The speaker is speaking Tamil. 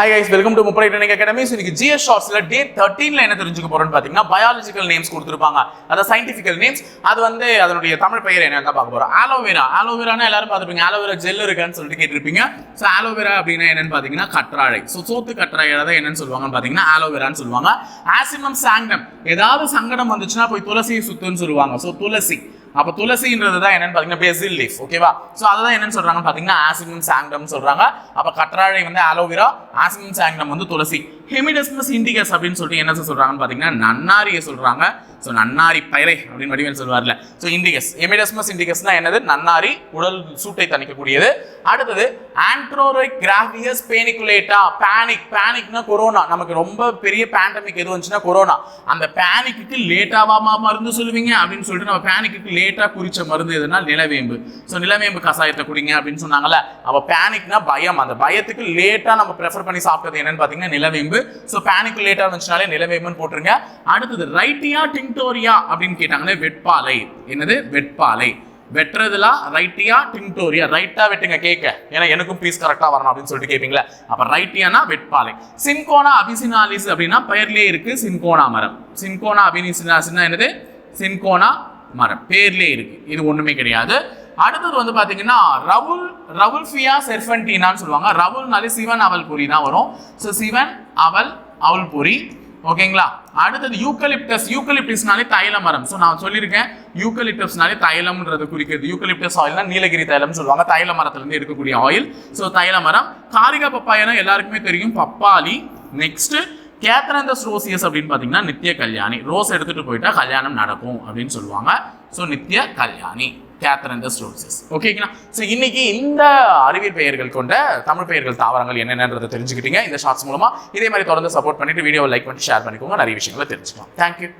ஹாய் கைஸ் வெல்கம் டு முப்படை ட்ரைனிங் அகாடமி ஸோ இன்னைக்கு ஜிஎஸ் ஷார்ட்ஸ்ல டே தேர்ட்டீனில் என்ன தெரிஞ்சுக்க போகிறோன்னு பார்த்தீங்கன்னா பயாலஜிக்கல் நேம்ஸ் கொடுத்துருப்பாங்க. அதாவது சயின்டிஃபிக்கல் நேம்ஸ் அது வந்து அதனுடைய தமிழ் பெயர் என்ன தான் பார்க்க போகிறோம் ஆலோவேரா ஆலோவேரானா எல்லாரும் பார்த்துருப்பீங்க. ஆலோவேரா ஜெல் இருக்கான்னு சொல்லிட்டு கேட்டிருப்பீங்க. ஸோ ஆலோவேரா அப்படின்னா என்னன்னு பார்த்தீங்கன்னா கற்றாழை. ஸோ சோத்து கற்றாழை தான் என்னன்னு சொல்லுவாங்கன்னு பார்த்தீங்கன்னா ஆலோவேரான்னு சொல்லுவாங்க. ஆசிமம் சாங்கம் ஏதாவது சங்கடம் வந்துச்சுன்னா போய் துளசியை சுத்துன்னு சொல்லுவாங்க. ஸோ துளசி. அப்போ துளசின்றது தான் என்னன்னு பார்த்தீங்கன்னா பெசில் லீஃப் ஓகேவா ஸோ அதுதான் என்னன்னு சொல்கிறாங்கன்னு பார்த்தீங்கன்னா ஆசிமம் சாங்டம் சொல்றாங்க. அப்போ கற்றாழை வந்து அலோவேரா ஆசிமம் சாங்டம் வந்து துளசி. ஹெமிடஸ்மஸ் இண்டிகஸ் அப்படின்னு சொல்லிட்டு என்ன சொல்றாங்கன்னு பார்த்தீங்கன்னா நன்னாரியை சொல்றாங்க. ஸோ நன்னாரி பயலை அப்படின்னு வடிவேல் சொல்வார்ல. ஸோ இண்டிகஸ் எமிடஸ்மஸ் இண்டிகஸ்னா என்னது? நன்னாரி உடல் சூட்டை தணிக்கக்கூடியது. அடுத்தது ஆண்ட்ரோரைக் பேனிகுலேட்டா பேனிக் பேனிக்னா கொரோனா நமக்கு ரொம்ப பெரிய பேண்டமிக் எது வந்துச்சுன்னா கொரோனா அந்த பேனிக்கு லேட்டாவாமா மருந்து சொல்லுவீங்க அப்படின்னு சொல்லிட்டு நம்ம பேனிக்கு லேட்டாக குறிச்ச மருந்து எதுனா நிலவேம்பு. ஸோ நிலவேம்பு கசாயத்தை குடிங்க அப்படின்னு சொன்னாங்கல்ல. அப்போ பேனிக்னா பயம். அந்த பயத்துக்கு லேட்டாக நம்ம ப்ரெஃபர் பண்ணி சாப்பிட்டது என்னன்னு பார்த்தீங்கன்னா நிலவேம்பு. ஸோ பேனிக்கு லேட்டாக வந்துச்சுனாலே நிலவேம்புன்னு போட்டுருங்க. அடுத்தது ரைட்டியா டிங்டோரியா அப்படின்னு கேட்டாங்களே வெட்பாலை. என்னது? வெட்பாலை. வெட்டுறதுலாம் ரைட்டியா டிங்டோரியா? ரைட்டா வெட்டுங்க கேட்க ஏன்னா எனக்கும் பீஸ் கரெக்டா வரணும் அப்படின்னு சொல்லிட்டு கேட்பீங்களா அப்ப ரைட்டியானா வெட்பாலை. சின்கோனா அபிசினாலிஸ் அப்படின்னா பெயர்லயே இருக்கு சின்கோனா மரம். சின்கோனா அபினிசினாலிஸ்னா என்னது? சின்கோனா மரம். பேர்லயே இருக்கு. இது ஒண்ணுமே கிடையாது. அடுத்தது வந்து பாத்தீங்கன்னா ரவுல் ரவுல்ஃபியா செர்ஃபன்டினான்னு சொல்லுவாங்க. ரவுல்னாலே சிவன் அவல் பொரி தான் வரும். ஸோ சிவன் அவல் அவல் பொரி ஓகேங்களா? அடுத்தது யூக்கலிப்டஸ் யூக்கலிப்டிஸ்னாலே தைல மரம். ஸோ நான் சொல்லியிருக்கேன் யூக்கலிப்டஸ்னாலே தைலம்ன்றது குறிக்கிறது. யூக்கலிப்டஸ் ஆயில்னா நீலகிரி தைலம்னு சொல்லுவாங்க. தைல மரத்துலேருந்து எடுக்கக்கூடிய ஆயில் ஸோ தைல மரம். காரிகா பப்பாயனா எல்லாருக்குமே தெரியும். பப்பாளி. நெக்ஸ்ட் கேத்ரந்தஸ் ரோசியஸ் அப்படின்னு பார்த்தீங்கன்னா நித்திய கல்யாணி. ரோஸ் எடுத்துகிட்டு போயிட்டா கல்யாணம் நடக்கும் அப்படின்னு சொல்லுவாங்க. ஸோ நித்திய கல்யாணி. கேத்ரந்தஸ் ரோசஸ் ஓகேங்களா ஸோ இன்னைக்கு இந்த அறிவியல் பெயர்கள் கொண்ட தமிழ் பெயர்கள் தாவரங்கள் என்னென்னன்றதை தெரிஞ்சுக்கிட்டீங்க. இந்த ஷார்ட்ஸ் மூலமா இதே மாதிரி தொடர்ந்து சப்போர்ட் பண்ணிட்டு வீடியோவை லைக் பண்ணி ஷேர் பண்ணிக்கோங்க. நிறைய விஷயங்களை தெரிஞ்சுக்கலாம். தேங்க்யூ